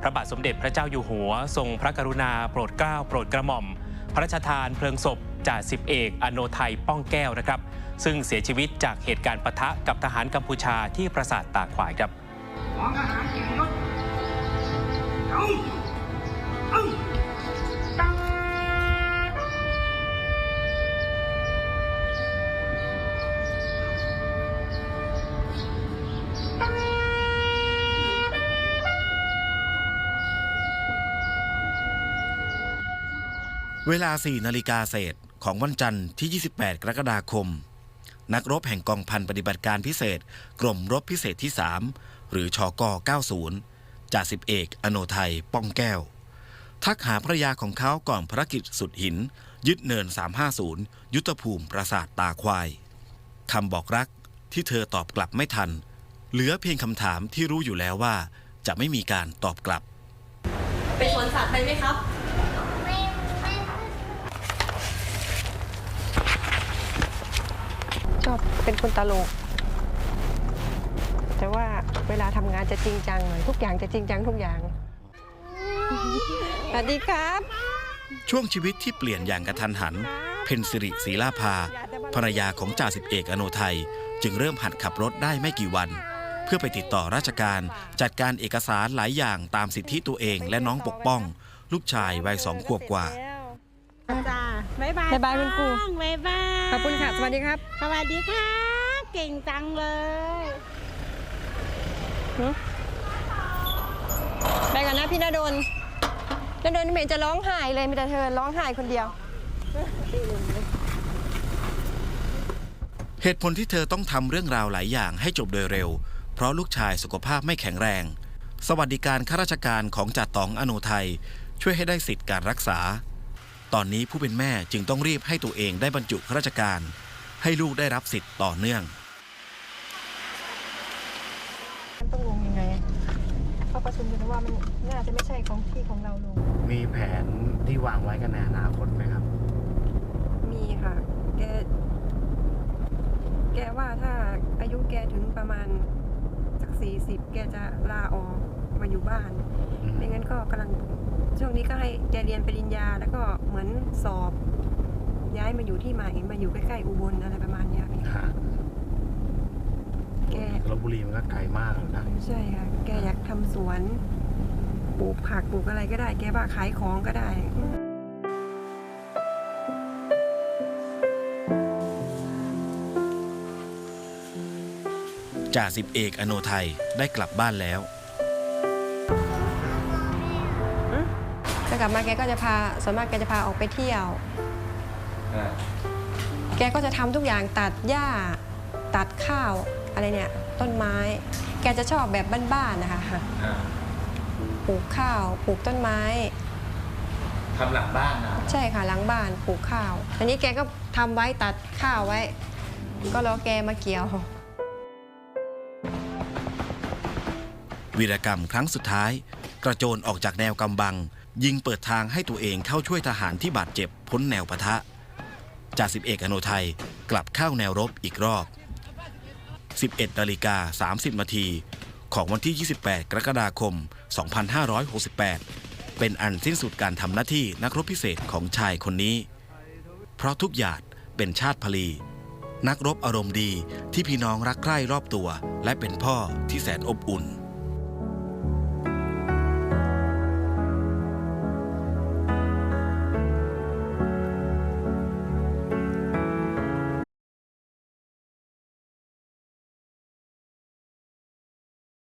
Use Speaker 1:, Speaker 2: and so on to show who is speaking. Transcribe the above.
Speaker 1: พระบาทสมเด็จพระเจ้าอยู่หัว ทรงพระกรุณาโปรดเกล้าโปรดกระหม่อม พระราชทานเพลิงศพจ่าสิบเอกอโนไทยป้องแก้วนะครับ ซึ่งเสียชีวิตจากเหตุการณ์ปะทะกับทหารกัมพูชาที่ปราสาทตาขวายครับ
Speaker 2: ของทหารเกียรติยศ เว
Speaker 3: ลา 4 นาฬิกาเศษของวันจันทร์ที่ 28 กรกฎาคม นักรบแห่งกองพันปฏิบัติการพิเศษ กรมรบพิเศษที่ 3 หรือชอก90 จ่าสิบเอกอโนไทยป้องแก้ว ทักหาภรรยาของเขาก่อนภารกิจสุดหิน ยึดเนิน 350 ยุทธภูมิปราสาทตาควายคำบอกรักที่เธอตอบกลับไม่ทัน เหลือเพียงคำถามที่รู้อยู่แล้วว่า จะไม่มีการตอบกลับ
Speaker 4: ไปสวนสัตว์ไปไหมครับ
Speaker 5: ชอบ เป็นคนตลก แต่ว่าเวลาทำงานจะจริงจังหน่อยทุกอย่างจะจริงจังทุกอย่างสวัสดีครับ
Speaker 3: ช่วงชีวิตที่เปลี่ยนอย่างกระทันหัน เพนสิริศรีลาภาภรรยาของจ่าสิบเอกอโนไทย จึงเริ่มหัดขับรถได้ไม่กี่วัน เพื่อไปติดต่อราชการจัดการเอกสารหลายอย่างตามสิทธิตัวเองและน้องปกป้อง ลูกชายวัยสองขวบกว่าา
Speaker 4: บ๊ายบาย
Speaker 5: บ๊ายบายคุณครู
Speaker 4: บ๊ายบาย
Speaker 5: ขอบคุณค่ะ สวัสดีครับ
Speaker 4: สวัสดีค่ะ เก่งจังเลย
Speaker 5: ไปกันนะพี่นดลนดลไม่เห็นจะร้องไห้เลยมีแต่เธอร้องไห้คนเดียว
Speaker 3: เหตุผลที่เธอต้องทำเรื่องราวหลายอย่างให้จบโดยเร็ว เพราะลูกชายสุขภาพไม่แข็งแรง สวัสดิการข้าราชการของจ่าตองอโนไทย ช่วยให้ได้สิทธิ์การรักษา ตอนนี้ผู้เป็นแม่จึงต้องรีบให้ตัวเองได้บรรจุข้าราชการ ให้ลูกได้รับสิทธิ์ต่อเนื่อง
Speaker 5: ต้องลงยังไงเขาประชุมกันว่ามันน่าจะไม่ใช่ของที่ของเราลง
Speaker 6: มีแผนที่วางไว้กันในอนาคตไหมครับ
Speaker 5: มีค่ะ แก แกว่าถ้าอายุแกถึงประมาณสักสี่สิบแกจะลาออกมาอยู่บ้าน
Speaker 6: อืม
Speaker 5: ไม่งั้นก็กำลัง ช่วงนี้ก็ให้แกเรียนปริญญาแล้วก็เหมือนสอบ ย้ายมาอยู่ที่ใหม่มาอยู่ใกล้ๆอุบลอะไรประมาณเนี้ย
Speaker 6: ฮะ
Speaker 5: แก
Speaker 6: ลบบุรีมันก็ไกลมากเลยนะ
Speaker 5: ใช่ค่ะแกอยากทำสวนปลูกผักปลูกอะไรก็ได้ แกว่าขายของก็ได้
Speaker 3: จ่าสิบเอกอโนไทยได้กลับบ้านแล้ว
Speaker 5: ถ้ากลับมาแกก็จะพาส่วนมากแกจะพาออกไปเที่ยวแกก็จะทำทุกอย่างตัดหญ้า ตัดข้าวอะไรเนี่ยต้นไม้ แกจะชอบแบบบ้านๆนะคะปลูกข้าวปลูกต้นไม้
Speaker 6: ทำหลังบ้านนะ
Speaker 5: ใช่ค่ะหลังบ้านปลูกข้าวอันนี้แกก็ทำไว้ตัดข้าวไว้ ก็รอแกมาเกี่ยว
Speaker 3: วีรกรรมครั้งสุดท้าย กระโจนออกจากแนวกำบัง ยิงเปิดทางให้ตัวเองเข้าช่วยทหารที่บาดเจ็บพ้นแนวปะทะจ่าสิบเอกอโนไทยกลับเข้าแนวรบอีกรอบ 11นาฬิกา30นาทีของวันที่ 28 กรกฎาคม 2568 เป็นอันสิ้นสุดการทำหน้าที่นักรบพิเศษของชายคนนี้ เพราะทุกหยาดเป็นชาติพลี นักรบอารมณ์ดีที่พี่น้องรักใคร่รอบตัว และเป็นพ่อที่แสนอบอุ่น